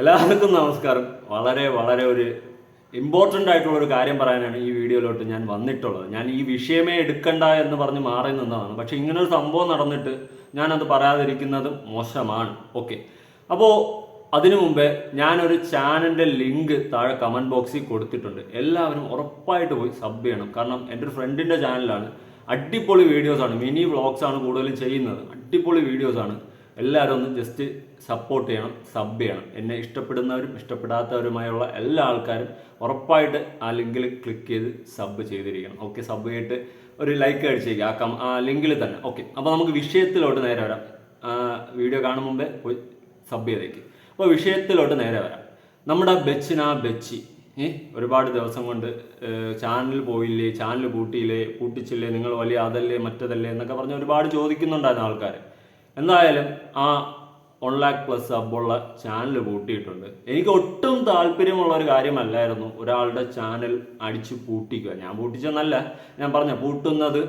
എല്ലാവർക്കും നമസ്കാരം. വളരെ വളരെ ഒരു ഇമ്പോർട്ടന്റ് ആയിട്ടുള്ള ഒരു കാര്യം പറയാനാണ് ഈ വീഡിയോയിലോട്ട് ഞാൻ വന്നിട്ടുള്ളത്. ഞാൻ ഈ വിഷയമേ എടുക്കണ്ട എന്ന് പറഞ്ഞ് മാറി നിന്നതാണ്. പക്ഷേ ഇങ്ങനെ ഒരു സംഭവം നടന്നിട്ട് ഞാനത് പറയാതിരിക്കുന്നത് മോശമാണ്. ഓക്കെ അപ്പോൾ അതിനു മുമ്പേ ഞാനൊരു ചാനലിന്റെ ലിങ്ക് താഴെ കമന്റ് ബോക്സിൽ കൊടുത്തിട്ടുണ്ട്. എല്ലാവരും ഉറപ്പായിട്ട് പോയി സബ് ചെയ്യണം. കാരണം എന്റെ ഒരു ഫ്രണ്ടിന്റെ ചാനലാണ്. അടിപൊളി വീഡിയോസാണ് മിനി വ്ളോഗ്സ് ആണ് കൂടുതലും ചെയ്യുന്നത്. അടിപൊളി വീഡിയോസാണ് എല്ലാവരും ഒന്ന് ജസ്റ്റ് സപ്പോർട്ട് ചെയ്യണം സബ് ചെയ്യണം. എന്നെ ഇഷ്ടപ്പെടുന്നവരും ഇഷ്ടപ്പെടാത്തവരുമായുള്ള എല്ലാ ആൾക്കാരും ഉറപ്പായിട്ട് ആ ലിങ്കിൽ ക്ലിക്ക് ചെയ്ത് സബ് ചെയ്തിരിക്കണം. ഓക്കെ സബ് ചെയ്തിട്ട് ഒരു ലൈക്ക് അടിച്ചേക്കുക ആ ആ ലിങ്കിൽ തന്നെ. ഓക്കെ അപ്പോൾ നമുക്ക് വിഷയത്തിലോട്ട് നേരെ വരാം. വീഡിയോ കാണും മുമ്പേ പോയി സബ് ചെയ്തേക്ക്. അപ്പോൾ വിഷയത്തിലോട്ട് നേരെ വരാം. നമ്മുടെ ബെച്ചിന ബെച്ചി. ഒരുപാട് ദിവസം കൊണ്ട് ചാനൽ പോയില്ലേ ചാനൽ പൂട്ടിയില്ലേ പൂട്ടിച്ചില്ലേ നിങ്ങൾ വലിയ അതല്ലേ മറ്റതല്ലേ എന്നൊക്കെ പറഞ്ഞ് ഒരുപാട് ചോദിക്കുന്നുണ്ടായിരുന്നു ആൾക്കാർ എന്തായാലും ആ one lakh plus Abdulla channel പൂട്ടിയിട്ടുണ്ട്. എനിക്ക് ഒട്ടും താല്പര്യമുള്ള ഒരു കാര്യമല്ലായിരുന്നു ഒരാളുടെ ചാനൽ അടിച്ച് പൂട്ടിക്കുക. ഞാൻ പൂട്ടിച്ചെന്നല്ല. ഞാൻ പറഞ്ഞ പൂട്ടുന്നത്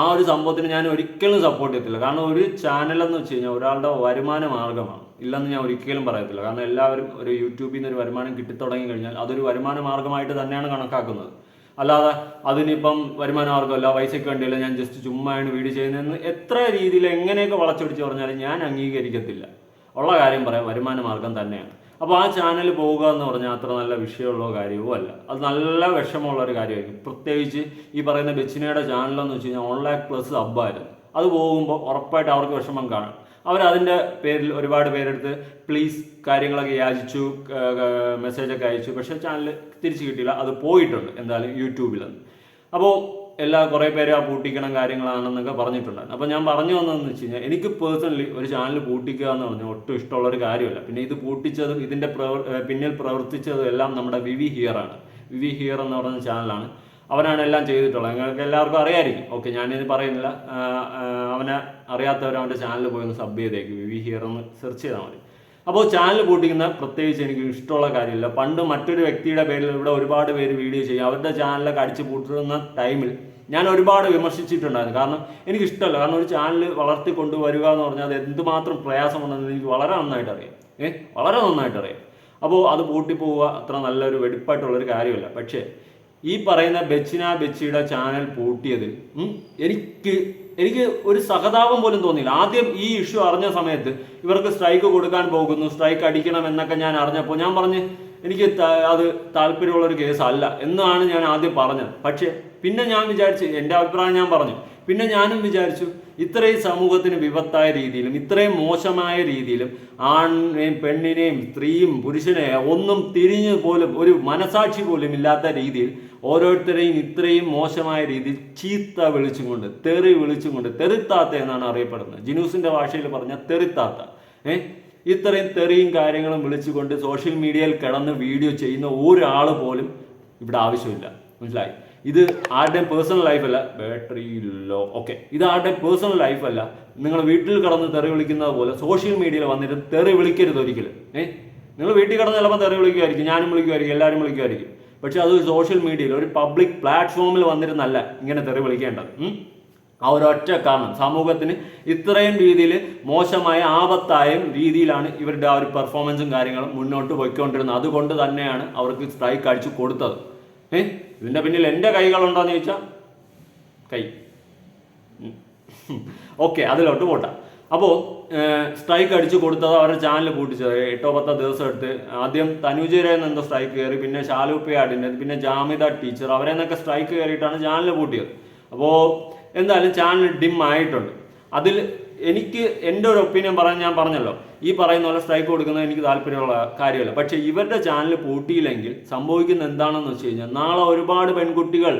ആ ഒരു സംഭവത്തിന് ഞാൻ ഒരിക്കലും സപ്പോർട്ട് ചെയ്യത്തില്ല കാരണം ഒരു ചാനൽ എന്ന് വെച്ച് കഴിഞ്ഞാൽ ഒരാളുടെ വരുമാന മാർഗമാണ് ഇല്ലെന്ന് ഞാൻ ഒരിക്കലും പറയത്തില്ല. കാരണം എല്ലാവരും ഒരു യൂട്യൂബിൽ നിന്ന് ഒരു വരുമാനം കിട്ടിത്തുടങ്ങി കഴിഞ്ഞാൽ അതൊരു വരുമാന മാർഗമായിട്ട് തന്നെയാണ് കണക്കാക്കുന്നത്. അല്ലാതെ അതിനിപ്പം വരുമാന മാർഗമല്ല പൈസയ്ക്ക് വേണ്ടിയല്ല ഞാൻ ജസ്റ്റ് ചുമ്മായാണ് വീട് ചെയ്യുന്നതെന്ന് എത്ര രീതിയിൽ എങ്ങനെയൊക്കെ വളച്ചൊടിച്ച് പറഞ്ഞാലും ഞാൻ അംഗീകരിക്കത്തില്ല. ഉള്ള കാര്യം പറയാം വരുമാന മാർഗം തന്നെയാണ്. അപ്പോൾ ആ ചാനൽ പോവുക എന്ന് പറഞ്ഞാൽ അത്ര നല്ല വിഷയമുള്ള കാര്യവും അല്ല. അത് നല്ല വിഷമമുള്ള ഒരു കാര്യമായിരിക്കും. പ്രത്യേകിച്ച് ഈ പറയുന്ന ബെച്ചിനയുടെ ചാനലെന്ന് വെച്ച് കഴിഞ്ഞാൽ ഓൺലൈൻ പ്ലസ് അബ്ബായിരുന്നു അത് പോകുമ്പോൾ ഉറപ്പായിട്ട് അവർക്ക് വിഷമം കാണും. അവരതിന്റെ പേരിൽ ഒരുപാട് പേരെടുത്ത് പ്ലീസ് കാര്യങ്ങളൊക്കെ യാചിച്ചു മെസ്സേജൊക്കെ അയച്ചു. പക്ഷേ ചാനൽ തിരിച്ചു കിട്ടിയില്ല. അത് പോയിട്ടുണ്ട് എന്തായാലും യൂട്യൂബിലെന്ന് അപ്പോൾ എല്ലാ കുറേ പേര് ആ പൂട്ടിക്കണം കാര്യങ്ങളാണെന്നൊക്കെ പറഞ്ഞിട്ടുണ്ടായിരുന്നു. അപ്പോൾ ഞാൻ പറഞ്ഞു വന്നതെന്ന് വെച്ച് കഴിഞ്ഞാൽ എനിക്ക് പേഴ്സണലി ഒരു ചാനൽ പൂട്ടിക്കുക എന്ന് പറഞ്ഞാൽ ഒട്ടും ഇഷ്ടമുള്ള ഒരു കാര്യമല്ല. പിന്നെ ഇത് പൂട്ടിച്ചതും ഇതിന്റെ പ്രവർ പിന്നിൽ പ്രവർത്തിച്ചതും എല്ലാം നമ്മുടെ വിവി ഹിയറാണ് വിവി ഹിയർ എന്ന് പറയുന്ന ചാനലാണ് അവരാണ് എല്ലാം ചെയ്തിട്ടുള്ളത്. നിങ്ങൾക്ക് എല്ലാവർക്കും അറിയായിരിക്കും. ഓക്കെ ഞാനിത് പറയുന്നില്ല. അവനെ അറിയാത്തവർ അവന്റെ ചാനൽ പോയി ഒന്ന് സബ് ചെയ്തേക്ക്. വി വി ഹിയർ ഒന്ന് സെർച്ച് ചെയ്താൽ മതി. അപ്പോൾ ചാനൽ പൂട്ടിക്കുന്ന പ്രത്യേകിച്ച് എനിക്ക് ഇഷ്ടമുള്ള കാര്യമില്ല. പണ്ട് മറ്റൊരു വ്യക്തിയുടെ പേരിൽ ഇവിടെ ഒരുപാട് പേര് വീഡിയോ ചെയ്യും. അവരുടെ ചാനലൊക്കെ അടിച്ചു പൂട്ടുന്ന ടൈമിൽ ഞാൻ ഒരുപാട് വിമർശിച്ചിട്ടുണ്ടായിരുന്നു. കാരണം എനിക്ക് ഇഷ്ടമല്ല കാരണം ഒരു ചാനൽ വളർത്തി കൊണ്ടുവരിക എന്ന് പറഞ്ഞാൽ അത് എന്തുമാത്രം പ്രയാസമുണ്ടെന്ന് എനിക്ക് വളരെ നന്നായിട്ട് അറിയാം. ഏഹ് വളരെ നന്നായിട്ട് അറിയാം. അപ്പോൾ അത് പൂട്ടിപ്പോവുക അത്ര നല്ലൊരു വെടിപ്പായിട്ടുള്ളൊരു കാര്യമല്ല. പക്ഷേ ഈ പറയുന്ന ബെച്ചിന ബെച്ചിയുടെ ചാനൽ പൂട്ടിയതിൽ എനിക്ക് എനിക്ക് ഒരു സഹതാപം പോലും തോന്നിയില്ല. ആദ്യം ഈ ഇഷ്യൂ അറിഞ്ഞ സമയത്ത് ഇവർക്ക് സ്ട്രൈക്ക് കൊടുക്കാൻ പോകുന്നു സ്ട്രൈക്ക് അടിക്കണം എന്നൊക്കെ ഞാൻ അറിഞ്ഞപ്പോൾ ഞാൻ പറഞ്ഞ് എനിക്ക് അത് താല്പര്യമുള്ള ഒരു കേസല്ല എന്നാണ് ഞാൻ ആദ്യം പറഞ്ഞത്. പക്ഷേ പിന്നെ ഞാൻ വിചാരിച്ചു എന്റെ അഭിപ്രായം ഞാൻ പറഞ്ഞു. പിന്നെ ഞാനും വിചാരിച്ചു ഇത്രയും സമൂഹത്തിന് വിപത്തായ രീതിയിലും ഇത്രയും മോശമായ രീതിയിലും ആണിനെയും പെണ്ണിനെയും സ്ത്രീയും പുരുഷനെയും ഒന്നും തിരിഞ്ഞു പോലും ഒരു മനസാക്ഷി പോലും ഇല്ലാത്ത രീതിയിൽ ഓരോരുത്തരെയും ഇത്രയും മോശമായ രീതിയിൽ ചീത്ത വിളിച്ചും കൊണ്ട് തെറി വിളിച്ചും കൊണ്ട് തെറിത്താത്ത എന്നാണ് അറിയപ്പെടുന്നത്. ജിനൂസിന്റെ ഭാഷയിൽ പറഞ്ഞ തെറിത്താത്ത. ഏ? ഇത്രയും തെറിയും കാര്യങ്ങളും വിളിച്ചുകൊണ്ട് സോഷ്യൽ മീഡിയയിൽ കിടന്ന് വീഡിയോ ചെയ്യുന്ന ഒരാൾ പോലും ഇവിടെ ആവശ്യമില്ല. മനസ്സിലായി? ഇത് ആരുടെയും പേഴ്സണൽ ലൈഫല്ല ബാറ്ററി ലോ ഓക്കെ. ഇത് ആരുടെയും പേഴ്സണൽ ലൈഫല്ല നിങ്ങൾ വീട്ടിൽ കിടന്ന് തെറി വിളിക്കുന്നത് പോലെ സോഷ്യൽ മീഡിയയിൽ വന്നിട്ട് തെറി വിളിക്കരുത് ഒരിക്കലും. ഏ? നിങ്ങൾ വീട്ടിൽ കിടന്ന് ചിലപ്പോൾ തെറി വിളിക്കുമായിരിക്കും ഞാനും വിളിക്കുമായിരിക്കും എല്ലാവരും വിളിക്കുമായിരിക്കും. പക്ഷെ അത് സോഷ്യൽ മീഡിയയിൽ ഒരു പബ്ലിക് പ്ലാറ്റ്ഫോമിൽ വന്നിരുന്നല്ല ഇങ്ങനെ തെറി വിളിക്കേണ്ടത്? ആ ഒരൊറ്റ കാരണം. സമൂഹത്തിന് ഇത്രയും രീതിയിൽ മോശമായ ആപത്തായും രീതിയിലാണ് ഇവരുടെ ആ ഒരു പെർഫോമൻസും കാര്യങ്ങളും മുന്നോട്ട് പോയിക്കൊണ്ടിരുന്നത്. അതുകൊണ്ട് തന്നെയാണ് അവർക്ക് സ്ട്രൈക്ക് അടിച്ചു കൊടുത്തത്. ഏ? ഇതിന്റെ പിന്നിൽ എന്റെ കൈകളുണ്ടോയെന്ന് ചോദിച്ചാൽ കൈ. ഓക്കെ അതിലോട്ട് പോട്ടാം. അപ്പോൾ സ്ട്രൈക്ക് അടിച്ചു കൊടുത്തത് അവരുടെ ചാനൽ പൂട്ടിച്ചത്. എട്ടോ പത്തോ ദിവസം എടുത്ത് ആദ്യം തനുജരെ എന്തോ സ്ട്രൈക്ക് കയറി പിന്നെ ശാലുപ്പയാടിന്റെ പിന്നെ ജാമിത ടീച്ചർ അവരെ നിന്നൊക്കെ സ്ട്രൈക്ക് കയറിയിട്ടാണ് ചാനൽ പൂട്ടിയത്. അപ്പോൾ എന്തായാലും ചാനൽ ഡിം ആയിട്ടുണ്ട്. അതിൽ എനിക്ക് എന്റെ ഒരു ഒപ്പീനിയൻ പറയാൻ ഞാൻ പറഞ്ഞല്ലോ. ഈ പറയുന്ന പോലെ സ്ട്രൈക്ക് കൊടുക്കുന്നത് എനിക്ക് താല്പര്യമുള്ള കാര്യമല്ല. പക്ഷേ ഇവരുടെ ചാനൽ പൂട്ടിയില്ലെങ്കിൽ സംഭവിക്കുന്ന എന്താണെന്ന് വെച്ച് കഴിഞ്ഞാൽ നാളെ ഒരുപാട് പെൺകുട്ടികൾ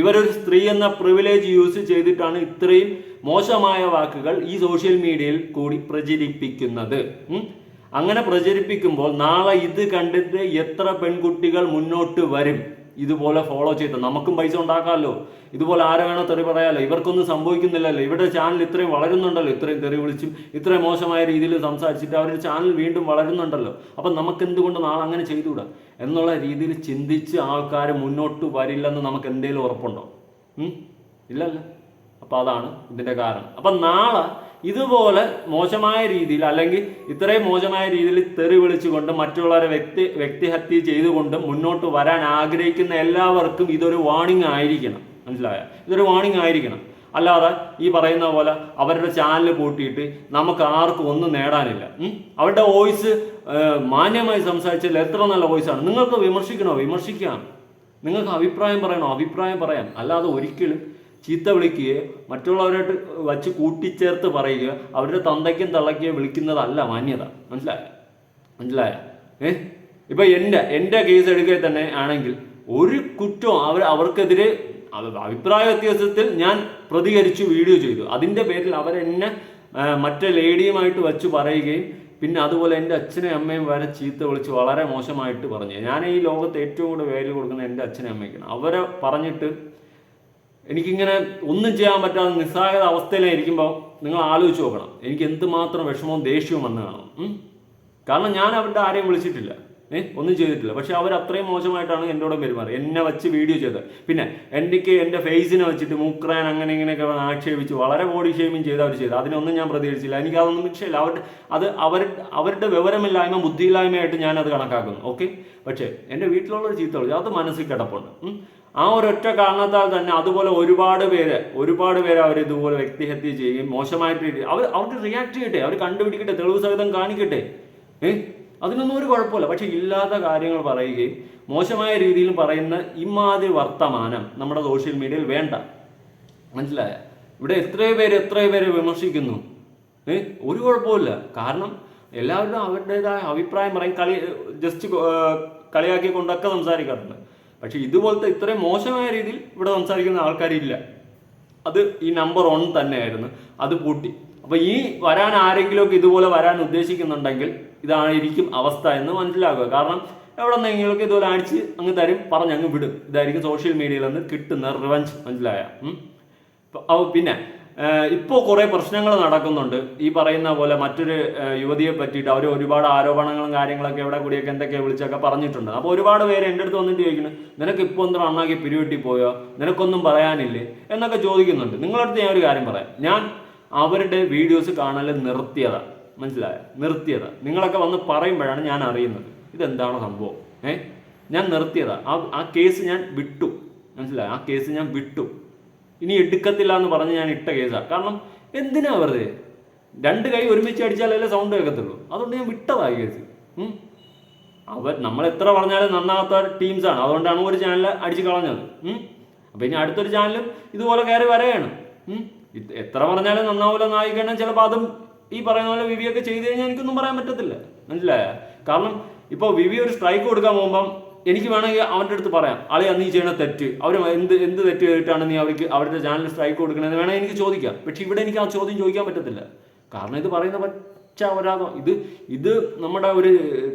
ഇവരൊരു സ്ത്രീ എന്ന പ്രിവിലേജ് യൂസ് ചെയ്തിട്ടാണ് ഇത്രയും മോശമായ വാക്കുകൾ ഈ സോഷ്യൽ മീഡിയയിൽ കൂടി പ്രചരിപ്പിക്കുന്നത്. അങ്ങനെ പ്രചരിപ്പിക്കുമ്പോൾ നാളെ ഇത് കണ്ടിട്ട് എത്ര പെൺകുട്ടികൾ മുന്നോട്ട് വരും? ഇതുപോലെ ഫോളോ ചെയ്ത് നമുക്കും പൈസ ഉണ്ടാക്കാമല്ലോ. ഇതുപോലെ ആരെ വേണോ തെറി പറയാലോ ഇവർക്കൊന്നും സംഭവിക്കുന്നില്ലല്ലോ. ഇവരുടെ ചാനൽ ഇത്രയും വളരുന്നുണ്ടല്ലോ. ഇത്രയും തെറി വിളിച്ചും ഇത്രയും മോശമായ രീതിയിൽ സംസാരിച്ചിട്ട് അവരുടെ ചാനൽ വീണ്ടും വളരുന്നുണ്ടല്ലോ. അപ്പം നമുക്ക് എന്തുകൊണ്ട് നാളെ അങ്ങനെ ചെയ്തുകൂടാ? എന്നുള്ള രീതിയിൽ ചിന്തിച്ച് ആൾക്കാർ മുന്നോട്ട് വരില്ലെന്ന് നമുക്ക് എന്തെങ്കിലും ഉറപ്പുണ്ടോ? ഇല്ലല്ല. അപ്പോൾ അതാണ് ഇതിന്റെ കാരണം. അപ്പം നാളെ ഇതുപോലെ മോശമായ രീതിയിൽ അല്ലെങ്കിൽ ഇത്രയും മോശമായ രീതിയിൽ തെറി വിളിച്ചുകൊണ്ട് മറ്റുള്ളവരെ വ്യക്തി വ്യക്തിഹത്യ ചെയ്തുകൊണ്ട് മുന്നോട്ട് വരാൻ ആഗ്രഹിക്കുന്ന എല്ലാവർക്കും ഇതൊരു വാണിംഗ് ആയിരിക്കണം. മനസ്സിലായ? ഇതൊരു വാണിംഗ് ആയിരിക്കണം. അല്ലാതെ ഈ പറയുന്ന പോലെ അവരുടെ ചാനൽ പൂട്ടിയിട്ട് നമുക്ക് ആർക്കും ഒന്നും നേടാനില്ല. അവരുടെ വോയിസ് മാന്യമായി സംസാരിച്ചാൽ എത്ര നല്ല വോയിസാണ് നിങ്ങൾക്ക് വിമർശിക്കണോ? വിമർശിക്കാം. നിങ്ങൾക്ക് അഭിപ്രായം പറയണോ? അഭിപ്രായം പറയാം. അല്ലാതെ ഒരിക്കലും ചീത്ത വിളിക്കുകയോ മറ്റുള്ളവരായിട്ട് വച്ച് കൂട്ടിച്ചേർത്ത് പറയുക അവരുടെ തന്തയ്ക്കും തള്ളയ്ക്കോ വിളിക്കുന്നതല്ല മാന്യത. മനസ്സിലായ? മനസ്സിലായ? ഏ? ഇപ്പൊ എന്റെ എന്റെ കേസ് എടുക്കുക തന്നെ ആണെങ്കിൽ ഒരു കുറ്റവും അവർ അവർക്കെതിരെ അവ- അഭിപ്രായ വ്യത്യാസത്തിൽ ഞാൻ പ്രതികരിച്ചു വീഡിയോ ചെയ്തു. അതിന്റെ പേരിൽ അവരെന്നെ മറ്റേ ലേഡിയുമായിട്ട് വച്ച് പറയുകയും പിന്നെ അതുപോലെ എന്റെ അച്ഛനെയും അമ്മയും വരെ ചീത്ത വിളിച്ച് വളരെ മോശമായിട്ട് പറഞ്ഞു. ഞാൻ ഈ ലോകത്ത് ഏറ്റവും കൂടുതൽ വേൽ കൊടുക്കുന്ന എന്റെ അച്ഛനെയും അമ്മയ്ക്കാണ്. അവരെ പറഞ്ഞിട്ട് എനിക്കിങ്ങനെ ഒന്നും ചെയ്യാൻ പറ്റാതെ നിസ്സഹായത അവസ്ഥയിലായിരിക്കുമ്പോൾ നിങ്ങൾ ആലോചിച്ച് നോക്കണം. എനിക്ക് എന്തുമാത്രം വിഷമവും ദേഷ്യവും വന്നു കാണും കാരണം ഞാൻ അവരുടെ ആരെയും വിളിച്ചിട്ടില്ല. ഏ? ഒന്നും ചെയ്തിട്ടില്ല. പക്ഷെ അവർ അത്രയും മോശമായിട്ടാണ് എന്നോട് പെരുമാറി. എന്നെ വെച്ച് വീഡിയോ ചെയ്തത് പിന്നെ എനിക്ക് എന്റെ ഫേസിനെ വെച്ചിട്ട് മൂക്രാൻ അങ്ങനെ ഇങ്ങനെയൊക്കെ ആക്ഷേപിച്ച് വളരെ ബോഡി ഷേമിങ് ചെയ്ത് അവർ ചെയ്തു. അതിനൊന്നും ഞാൻ പ്രതികരിച്ചില്ല. എനിക്ക് അതൊന്നും വിഷയമില്ല. അവരുടെ അത് അവർ അവരുടെ വിവരമില്ലായ്മ ബുദ്ധിയില്ലായ്മയായിട്ട് ഞാനത് കണക്കാക്കുന്നു. ഓക്കെ? പക്ഷേ എന്റെ വീട്ടിലുള്ളൊരു ചീത്ത വിളിച്ചു അത് മനസ്സിൽ കിടപ്പുണ്ട്. ആ ഒരൊറ്റ കാരണത്താൽ തന്നെ അതുപോലെ ഒരുപാട് പേര് ഒരുപാട് പേര് അവർ ഇതുപോലെ വ്യക്തിഹത്യ ചെയ്യുകയും മോശമായിട്ട് അവർ അവർക്ക് റിയാക്ട് ചെയ്യട്ടെ അവർ കണ്ടുപിടിക്കട്ടെ തെളിവ് സഹിതം കാണിക്കട്ടെ. ഏ? അതിനൊന്നും ഒരു കുഴപ്പമില്ല. പക്ഷെ ഇല്ലാത്ത കാര്യങ്ങൾ പറയുകയും മോശമായ രീതിയിൽ പറയുന്ന ഇമാതിരി വർത്തമാനം നമ്മുടെ സോഷ്യൽ മീഡിയയിൽ വേണ്ട. മനസ്സിലായ? ഇവിടെ എത്രയോ പേര് എത്രയോ പേര് വിമർശിക്കുന്നു. ഏ? ഒരു കുഴപ്പമില്ല. കാരണം എല്ലാവരും അവരുടേതായ അഭിപ്രായം പറയും കളി ജസ്റ്റ് കളിയാക്കി കൊണ്ടൊക്കെ സംസാരിക്കാറുണ്ട്. പക്ഷെ ഇതുപോലത്തെ ഇത്രയും മോശമായ രീതിയിൽ ഇവിടെ സംസാരിക്കുന്ന ആൾക്കാരില്ല. അത് ഈ നമ്പർ വൺ തന്നെയായിരുന്നു. അത് പൂട്ടി. അപ്പൊ ഈ വരാൻ ആരെങ്കിലുമൊക്കെ ഇതുപോലെ വരാൻ ഉദ്ദേശിക്കുന്നുണ്ടെങ്കിൽ ഇതായിരിക്കും അവസ്ഥ എന്ന് മനസ്സിലാക്കുക. കാരണം എവിടെ നിന്നെങ്കിലൊക്കെ ഇതുപോലെ അടിച്ച് അങ്ങ് തരും പറഞ്ഞ് അങ്ങ് വിടും. ഇതായിരിക്കും സോഷ്യൽ മീഡിയയിൽ നിന്ന് കിട്ടുന്ന റിവഞ്ച് മനസ്സിലായ? പിന്നെ ഇപ്പോൾ കുറേ പ്രശ്നങ്ങൾ നടക്കുന്നുണ്ട്. ഈ പറയുന്ന പോലെ മറ്റൊരു യുവതിയെ പറ്റിയിട്ട് അവർ ഒരുപാട് ആരോപണങ്ങളും കാര്യങ്ങളൊക്കെ എവിടെ കൂടിയൊക്കെ എന്തൊക്കെ വിളിച്ചൊക്കെ പറഞ്ഞിട്ടുണ്ട്. അപ്പോൾ ഒരുപാട് പേര് എന്റെ അടുത്ത് വന്നിട്ട് ചോദിക്കുന്നു നിനക്ക് ഇപ്പോൾ എന്തോ അണ്ണാക്കി പിരിവെട്ടി പോയോ? നിനക്കൊന്നും പറയാനില്ലേ? എന്നൊക്കെ ചോദിക്കുന്നുണ്ട്. നിങ്ങളുടെ അടുത്ത് ഞാൻ ഒരു കാര്യം പറയാം. ഞാൻ അവരുടെ വീഡിയോസ് കാണൽ നിർത്തിയതാണ് മനസ്സിലായ? നിർത്തിയതാ. നിങ്ങളൊക്കെ വന്ന് പറയുമ്പോഴാണ് ഞാൻ അറിയുന്നത്. ഇതെന്താണ് സംഭവം? ഏഹ് ഞാൻ നിർത്തിയതാ. ആ ആ കേസ് ഞാൻ വിട്ടു. മനസ്സിലായ? ആ കേസ് ഞാൻ വിട്ടു. ഇനി എടുക്കത്തില്ല എന്ന് പറഞ്ഞ് ഞാൻ ഇട്ട കേസാണ് കാരണം എന്തിനാ വെറുതെ? രണ്ട് കൈ ഒരുമിച്ച് അടിച്ചാലല്ലേ സൗണ്ട് കേൾക്കത്തുള്ളൂ. അതുകൊണ്ട് ഞാൻ വിട്ടതായി കേസ്. അവർ നമ്മൾ എത്ര പറഞ്ഞാലും നന്നാകാത്ത ടീംസാണ് അതുകൊണ്ടാണ് ഒരു ചാനൽ അടിച്ച് കളഞ്ഞത്. അപ്പം ഇനി അടുത്തൊരു ചാനലും ഇതുപോലെ കയറി വരയാണ്. എത്ര പറഞ്ഞാലും നന്നാവൂല നായിക്കണം ചിലപ്പോൾ അതും ഈ പറയുന്ന പോലെ വിവിയൊക്കെ ചെയ്ത് കഴിഞ്ഞാൽ എനിക്കൊന്നും പറയാൻ പറ്റത്തില്ല. മനസ്സിലായ? കാരണം ഇപ്പോൾ വിവി ഒരു സ്ട്രൈക്ക് കൊടുക്കാൻ പോകുമ്പം എനിക്ക് വേണമെങ്കിൽ അവന്റെ അടുത്ത് പറയാം. ആളെ നീ ചെയ്യണ തെറ്റ്. അവർ എന്ത് എന്ത് തെറ്റ് ചെയ്തിട്ടാണ് നീ അവർക്ക് അവരുടെ ചാനൽ സ്ട്രൈക്ക് കൊടുക്കണമെന്ന് വേണമെങ്കിൽ എനിക്ക് ചോദിക്കാം. പക്ഷേ ഇവിടെ എനിക്ക് ആ ചോദ്യം ചോദിക്കാൻ പറ്റത്തില്ല. കാരണം ഇത് പറയുന്ന പച്ച അപരാധം ഇത് ഇത് നമ്മുടെ ഒരു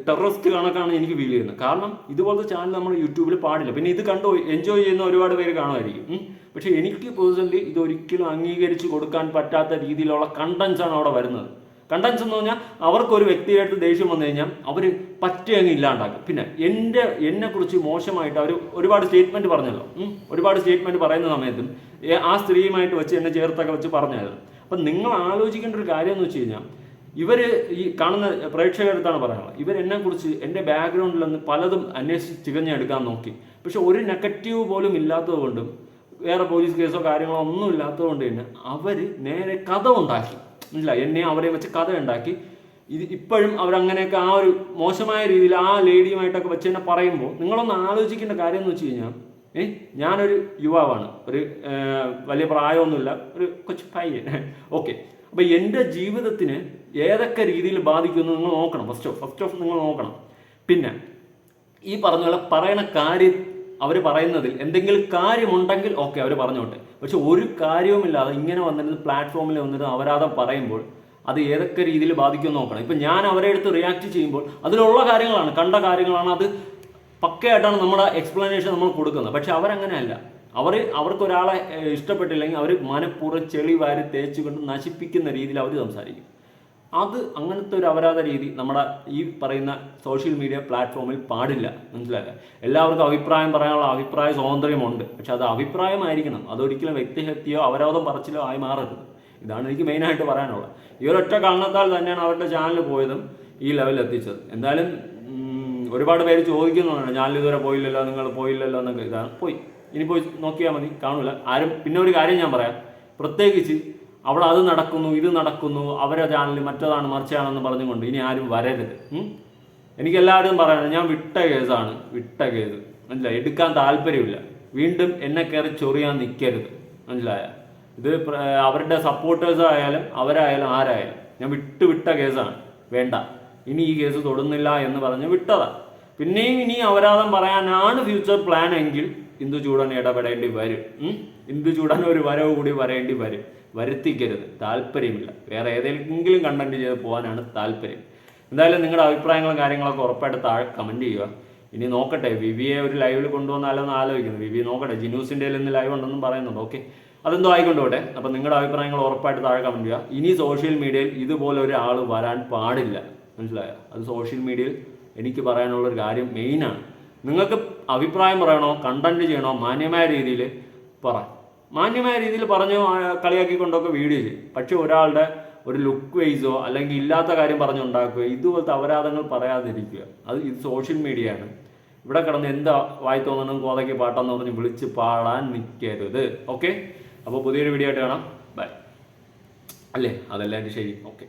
ടെററിസ്റ്റ് കണക്കാണ് എനിക്ക് ഫീൽ ചെയ്യുന്നത്. കാരണം ഇതുപോലത്തെ ചാനൽ നമ്മൾ യൂട്യൂബിൽ പാടില്ല. പിന്നെ ഇത് കണ്ടു എൻജോയ് ചെയ്യുന്ന ഒരുപാട് പേര് കാണുമായിരിക്കും. പക്ഷേ എനിക്ക് പേഴ്സണലി ഇതൊരിക്കലും അംഗീകരിച്ച് കൊടുക്കാൻ പറ്റാത്ത രീതിയിലുള്ള കണ്ടൻസ് ആണ് അവിടെ വരുന്നത്. കണ്ടൻസ് എന്ന് പറഞ്ഞാൽ അവർക്ക് അവർക്കൊരു വ്യക്തിയായിട്ട് ദേഷ്യം വന്നു കഴിഞ്ഞാൽ അവർ പറ്റിയങ്ങ് ഇല്ലാണ്ടാക്കും. പിന്നെ എന്റെ എന്നെക്കുറിച്ച് മോശമായിട്ട് അവർ ഒരുപാട് സ്റ്റേറ്റ്മെന്റ് പറഞ്ഞല്ലോ. ഒരുപാട് സ്റ്റേറ്റ്മെന്റ് പറയുന്ന സമയത്തും ആ സ്ത്രീയുമായിട്ട് വെച്ച് എന്നെ ചേർത്തൊക്കെ വെച്ച് പറഞ്ഞായിരുന്നു. അപ്പം നിങ്ങൾ ആലോചിക്കേണ്ട ഒരു കാര്യം എന്ന് വെച്ച് കഴിഞ്ഞാൽ ഇവർ ഈ കാണുന്ന പ്രേക്ഷകരടുത്താണ് പറയുന്നത് ഇവർ എന്നെക്കുറിച്ച് എന്റെ ബാക്ക്ഗ്രൗണ്ടിൽ നിന്ന് പലതും അന്വേഷിച്ച് ചികഞ്ഞെടുക്കാൻ നോക്കി. പക്ഷെ ഒരു നെഗറ്റീവ് പോലും ഇല്ലാത്തതുകൊണ്ടും വേറെ പോലീസ് കേസോ കാര്യങ്ങളോ ഒന്നും ഇല്ലാത്തത് കൊണ്ട് തന്നെ അവർ നേരെ കഥ ഉണ്ടാക്കി. മനസ്സിലായി എന്നെ അവരെ വെച്ച് കഥ ഉണ്ടാക്കി ഇത് ഇപ്പോഴും അവരങ്ങനെയൊക്കെ ആ ഒരു മോശമായ രീതിയിൽ ആ ലേഡിയുമായിട്ടൊക്കെ വെച്ച് തന്നെ പറയുമ്പോൾ നിങ്ങളൊന്ന് ആലോചിക്കേണ്ട കാര്യം എന്ന് വെച്ച് കഴിഞ്ഞാൽ ഏ ഞാനൊരു യുവാവാണ്. ഒരു വലിയ പ്രായമൊന്നുമില്ല ഒരു കൊച്ചു പയ്യൻ. ഓക്കെ. അപ്പോൾ എന്റെ ജീവിതത്തിന് ഏതൊക്കെ രീതിയിൽ ബാധിക്കുമെന്ന് നിങ്ങൾ നോക്കണം. ഫസ്റ്റ് ഓഫ് ഫസ്റ്റ് ഓഫ് നിങ്ങൾ നോക്കണം. പിന്നെ ഈ പറഞ്ഞ പോലെ പറയണ കാര്യം അവർ പറയുന്നതിൽ എന്തെങ്കിലും കാര്യമുണ്ടെങ്കിൽ ഓക്കെ അവർ പറഞ്ഞോട്ടെ. പക്ഷെ ഒരു കാര്യവുമില്ലാതെ ഇങ്ങനെ വന്നിരുന്ന പ്ലാറ്റ്ഫോമിൽ വന്നിട്ട് അപരാധം പറയുമ്പോൾ അത് ഏതൊക്കെ രീതിയിൽ ബാധിക്കുമെന്ന് നോക്കണം. ഇപ്പം ഞാൻ അവരെ അടുത്ത് റിയാക്ട് ചെയ്യുമ്പോൾ അതിലുള്ള കാര്യങ്ങളാണ് കണ്ട കാര്യങ്ങളാണ് അത് പക്കയായിട്ടാണ് നമ്മുടെ എക്സ്പ്ലനേഷൻ നമ്മൾ കൊടുക്കുന്നത്. പക്ഷെ അവരങ്ങനെയല്ല. അവർ അവർക്ക് ഒരാളെ ഇഷ്ടപ്പെട്ടില്ലെങ്കിൽ അവർ മനഃപൂർവം ചെളി വാരി തേച്ചുകൊണ്ട് നശിപ്പിക്കുന്ന രീതിയിൽ അവർ സംസാരിക്കും. അത് അങ്ങനത്തെ ഒരു അപരാധ രീതി നമ്മുടെ ഈ പറയുന്ന സോഷ്യൽ മീഡിയ പ്ലാറ്റ്ഫോമിൽ പാടില്ല. മനസ്സിലാക്കുക എല്ലാവർക്കും അഭിപ്രായം പറയാനുള്ള അഭിപ്രായ സ്വാതന്ത്ര്യമുണ്ട്. പക്ഷെ അത് അഭിപ്രായമായിരിക്കണം. അതൊരിക്കലും വ്യക്തിഹത്യയോ അപരാധം പറച്ചിലോ ആയി മാറരുത്. ഇതാണ് എനിക്ക് മെയിനായിട്ട് പറയാനുള്ളത്. ഈ ഒരൊറ്റ കാരണത്താൽ തന്നെയാണ് അവരുടെ ചാനൽ പോയതും ഈ ലെവലിൽ എത്തിച്ചത്. എന്തായാലും ഒരുപാട് പേര് ചോദിക്കുന്നുണ്ട് ചാനൽ ഇതുവരെ പോയില്ലല്ലോ നിങ്ങൾ പോയില്ലല്ലോ എന്നൊക്കെ. ഇതാണ് പോയി. ഇനി പോയി നോക്കിയാൽ മതി കാണൂല. ആരും പിന്നെ ഒരു കാര്യം ഞാൻ പറയാം. പ്രത്യേകിച്ച് അവിടെ അത് നടക്കുന്നു ഇത് നടക്കുന്നു അവരെ ചാനൽ മറ്റതാണ് മറിച്ചാണെന്ന് പറഞ്ഞുകൊണ്ട് ഇനി ആരും വരരുത്? എനിക്ക് എല്ലാവരും പറയണം ഞാൻ വിട്ട കേസാണ് വിട്ട കേസ്. മനസ്സിലായി? എടുക്കാൻ താല്പര്യമില്ല. വീണ്ടും എന്നെ കയറി ചൊറിയാൻ നിൽക്കരുത് മനസ്സിലായ? ഇത് അവരുടെ സപ്പോർട്ടേഴ്സ് ആയാലും അവരായാലും ആരായാലും ഞാൻ വിട്ട് വിട്ട കേസാണ്. വേണ്ട. ഇനി ഈ കേസ് തൊടുന്നില്ല എന്ന് പറഞ്ഞ് വിട്ടതാണ് പിന്നെയും ഇനി അപരാധം പറയാനാണ് ഫ്യൂച്ചർ പ്ലാൻ എങ്കിൽ ഇന്ദു ചൂടൻ ഇടപെടേണ്ടി വരും. ഇന്ദു ചൂടൻ ഒരു വരവ് കൂടി വരേണ്ടി വരും. വരുത്തിക്കരുത്. താല്പര്യമില്ല. വേറെ ഏതെങ്കിലും കണ്ടന്റ് ചെയ്ത് പോകാനാണ് താല്പര്യം. എന്തായാലും നിങ്ങളുടെ അഭിപ്രായങ്ങളും കാര്യങ്ങളൊക്കെ ഉറപ്പായിട്ട് താഴെ കമന്റ് ചെയ്യുക. ഇനി നോക്കട്ടെ വിവിയെ ഒരു ലൈവിൽ കൊണ്ടുവന്നാലോ എന്ന് ആലോചിക്കുന്നു. വിവി നോക്കട്ടെ ജിനൂസിന്റെ ഇന്ന് ലൈവ് ഉണ്ടെന്നും പറയുന്നുണ്ട്. ഓക്കെ അതെന്തോ ആയിക്കൊണ്ടോട്ടെ. അപ്പം നിങ്ങളുടെ അഭിപ്രായങ്ങൾ ഉറപ്പായിട്ട് താഴെ കമന്റ് ചെയ്യുക. ഇനി സോഷ്യൽ മീഡിയയിൽ ഇതുപോലെ ഒരാൾ വരാൻ പാടില്ല. മനസ്സിലായോ? അത് സോഷ്യൽ മീഡിയയിൽ എനിക്ക് പറയാനുള്ള ഒരു കാര്യം മെയിനാണ് നിങ്ങൾക്ക് അഭിപ്രായം പറയണോ കണ്ടന്റ് ചെയ്യണോ മാന്യമായ രീതിയിൽ പറ. മാന്യമായ രീതിയിൽ പറഞ്ഞു കളിയാക്കി കളിയാക്കിക്കൊണ്ടൊക്കെ വീഡിയോ ചെയ്യും. പക്ഷെ ഒരാളുടെ ഒരു ലുക്ക് വൈസോ അല്ലെങ്കിൽ ഇല്ലാത്ത കാര്യം പറഞ്ഞുണ്ടാക്കുക ഇതുപോലത്തെ അപരാധങ്ങൾ പറയാതിരിക്കുക. അത് ഇത് സോഷ്യൽ മീഡിയ ആണ്. ഇവിടെ കിടന്ന് എന്താ വായി തോന്നണം കോതയ്ക്ക് പാട്ടെന്ന് പറഞ്ഞ് വിളിച്ച് പാടാൻ നിൽക്കരുത് ഓക്കെ അപ്പോൾ പുതിയൊരു വീഡിയോ ആയിട്ട് കാണാം. ബൈ അല്ലേ? അതെല്ലാം ശരി. ഓക്കെ